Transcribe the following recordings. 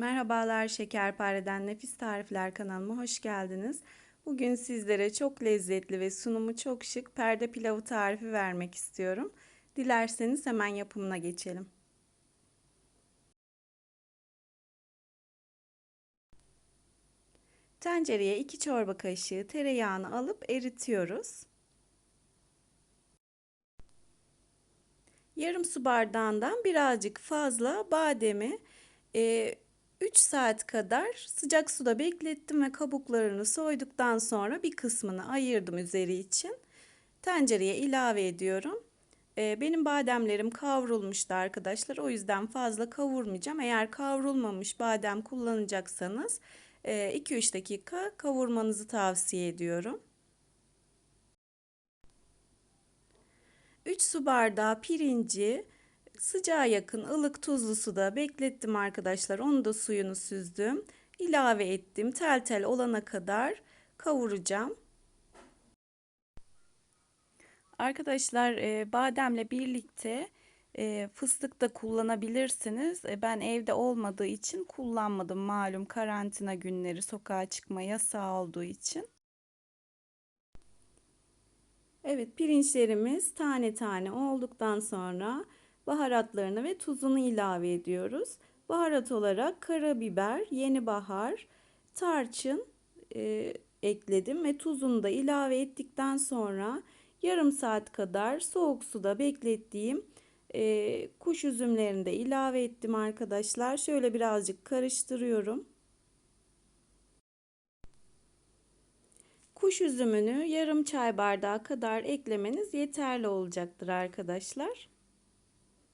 Merhabalar Şekerpare'den Nefis Tarifler kanalıma hoş geldiniz. Bugün sizlere çok lezzetli ve sunumu çok şık perde pilavı tarifi vermek istiyorum. Dilerseniz hemen yapımına geçelim. Tencereye 2 çorba kaşığı tereyağını alıp eritiyoruz. Yarım su bardağından birazcık fazla bademi e, 3 saat kadar sıcak suda beklettim ve kabuklarını soyduktan sonra bir kısmını ayırdım üzeri için. Tencereye ilave ediyorum. Ee, benim bademlerim kavrulmuştu arkadaşlar. O yüzden fazla kavurmayacağım. Eğer kavrulmamış badem kullanacaksanız 2-3 e, dakika kavurmanızı tavsiye ediyorum. 3 su bardağı pirinci Sıcağa yakın ılık tuzlu suda beklettim arkadaşlar. Onu da suyunu süzdüm. İlave ettim. Tel tel olana kadar kavuracağım. Arkadaşlar e, bademle birlikte e, fıstık da kullanabilirsiniz. E, ben evde olmadığı için kullanmadım. Malum karantina günleri sokağa çıkma yasağı olduğu için. Evet pirinçlerimiz tane tane olduktan sonra baharatlarını ve tuzunu ilave ediyoruz. Baharat olarak karabiber, yeni bahar, tarçın e, ekledim ve tuzunu da ilave ettikten sonra yarım saat kadar soğuk suda beklettiğim e, kuş üzümlerini de ilave ettim arkadaşlar. Şöyle birazcık karıştırıyorum. Kuş üzümünü yarım çay bardağı kadar eklemeniz yeterli olacaktır arkadaşlar.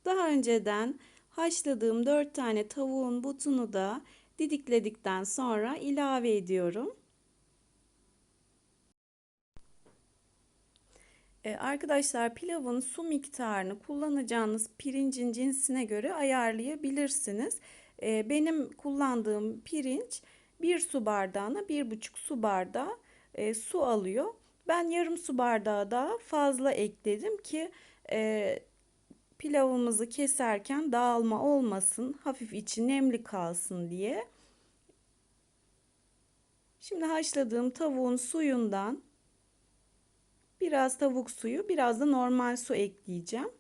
Daha önceden haşladığım 4 tane tavuğun butunu da didikledikten sonra ilave ediyorum. Ee, arkadaşlar pilavın su miktarını kullanacağınız pirincin cinsine göre ayarlayabilirsiniz. Ee, benim kullandığım pirinç 1 su bardağına 1,5 su bardağı e, su alıyor. Ben yarım su bardağı da fazla ekledim ki e, pilavımızı keserken dağılma olmasın, hafif içi nemli kalsın diye. Şimdi haşladığım tavuğun suyundan biraz tavuk suyu, biraz da normal su ekleyeceğim.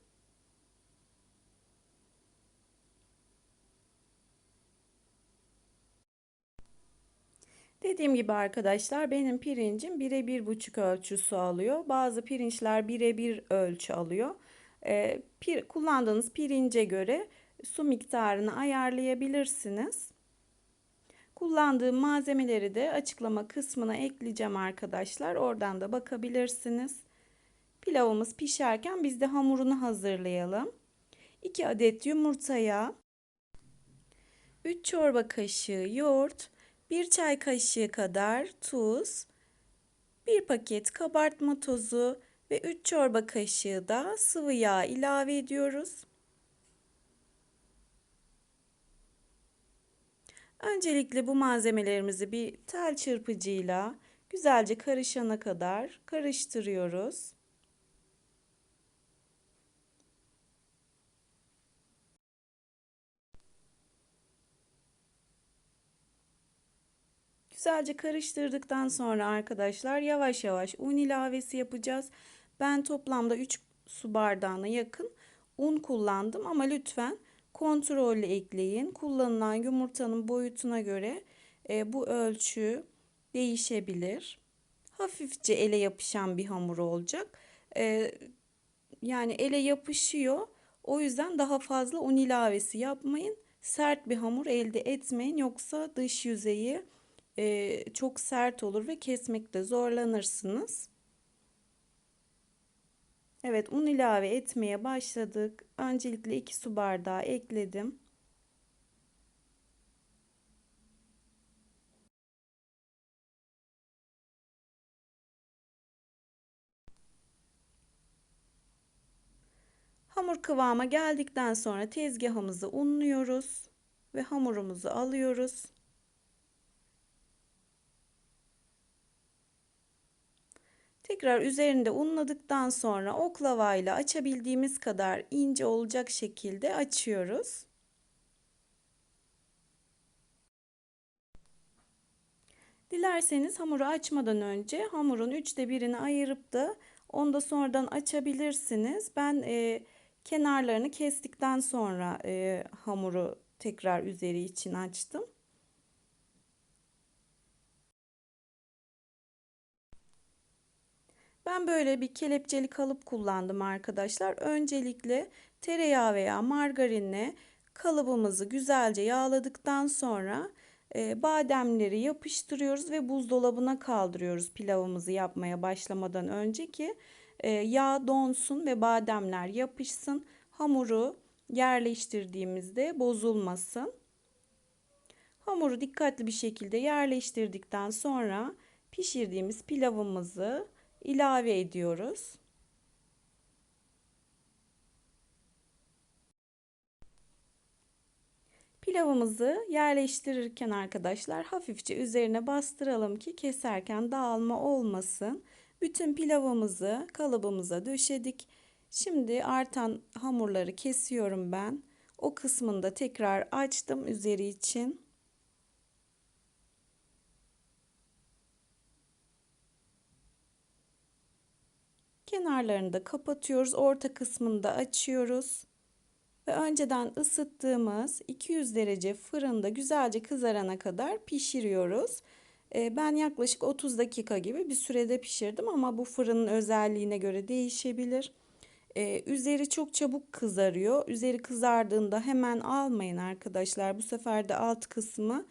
Dediğim gibi arkadaşlar benim pirincim birebir buçuk ölçü su alıyor. Bazı pirinçler birebir ölçü alıyor e, pir, kullandığınız pirince göre su miktarını ayarlayabilirsiniz. Kullandığım malzemeleri de açıklama kısmına ekleyeceğim arkadaşlar. Oradan da bakabilirsiniz. Pilavımız pişerken biz de hamurunu hazırlayalım. 2 adet yumurtaya 3 çorba kaşığı yoğurt, 1 çay kaşığı kadar tuz, 1 paket kabartma tozu ve 3 çorba kaşığı da sıvı yağ ilave ediyoruz. Öncelikle bu malzemelerimizi bir tel çırpıcıyla güzelce karışana kadar karıştırıyoruz. Güzelce karıştırdıktan sonra arkadaşlar yavaş yavaş un ilavesi yapacağız. Ben toplamda 3 su bardağına yakın un kullandım ama lütfen kontrollü ekleyin. Kullanılan yumurtanın boyutuna göre e, bu ölçü değişebilir. Hafifçe ele yapışan bir hamur olacak. E, yani ele yapışıyor. O yüzden daha fazla un ilavesi yapmayın. Sert bir hamur elde etmeyin yoksa dış yüzeyi e, çok sert olur ve kesmekte zorlanırsınız. Evet un ilave etmeye başladık. Öncelikle 2 su bardağı ekledim. Hamur kıvama geldikten sonra tezgahımızı unluyoruz ve hamurumuzu alıyoruz. Tekrar üzerinde unladıktan sonra oklavayla açabildiğimiz kadar ince olacak şekilde açıyoruz. Dilerseniz hamuru açmadan önce hamurun üçte birini ayırıp da onu da sonradan açabilirsiniz. Ben e, kenarlarını kestikten sonra e, hamuru tekrar üzeri için açtım. Ben böyle bir kelepçeli kalıp kullandım arkadaşlar. Öncelikle tereyağı veya margarinle kalıbımızı güzelce yağladıktan sonra e, bademleri yapıştırıyoruz ve buzdolabına kaldırıyoruz pilavımızı yapmaya başlamadan önce ki e, yağ donsun ve bademler yapışsın. Hamuru yerleştirdiğimizde bozulmasın. Hamuru dikkatli bir şekilde yerleştirdikten sonra pişirdiğimiz pilavımızı ilave ediyoruz. Pilavımızı yerleştirirken arkadaşlar hafifçe üzerine bastıralım ki keserken dağılma olmasın. Bütün pilavımızı kalıbımıza döşedik. Şimdi artan hamurları kesiyorum ben. O kısmını da tekrar açtım üzeri için. Kenarlarını da kapatıyoruz. Orta kısmını da açıyoruz. Ve önceden ısıttığımız 200 derece fırında güzelce kızarana kadar pişiriyoruz. Ee, ben yaklaşık 30 dakika gibi bir sürede pişirdim ama bu fırının özelliğine göre değişebilir. Ee, üzeri çok çabuk kızarıyor. Üzeri kızardığında hemen almayın arkadaşlar. Bu sefer de alt kısmı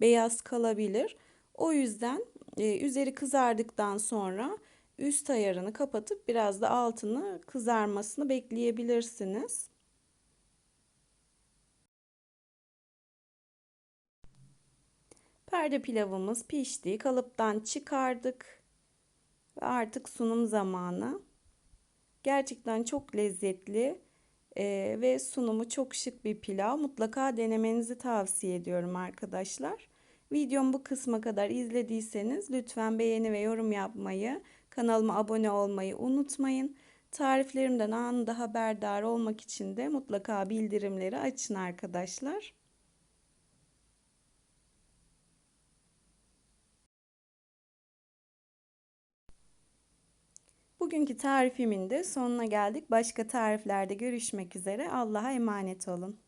beyaz kalabilir. O yüzden e, üzeri kızardıktan sonra üst ayarını kapatıp biraz da altını kızarmasını bekleyebilirsiniz. Perde pilavımız pişti. Kalıptan çıkardık. Ve artık sunum zamanı. Gerçekten çok lezzetli e, ve sunumu çok şık bir pilav. Mutlaka denemenizi tavsiye ediyorum arkadaşlar. Videomu bu kısma kadar izlediyseniz lütfen beğeni ve yorum yapmayı, kanalıma abone olmayı unutmayın. Tariflerimden anında haberdar olmak için de mutlaka bildirimleri açın arkadaşlar. Bugünkü tarifimin de sonuna geldik. Başka tariflerde görüşmek üzere. Allah'a emanet olun.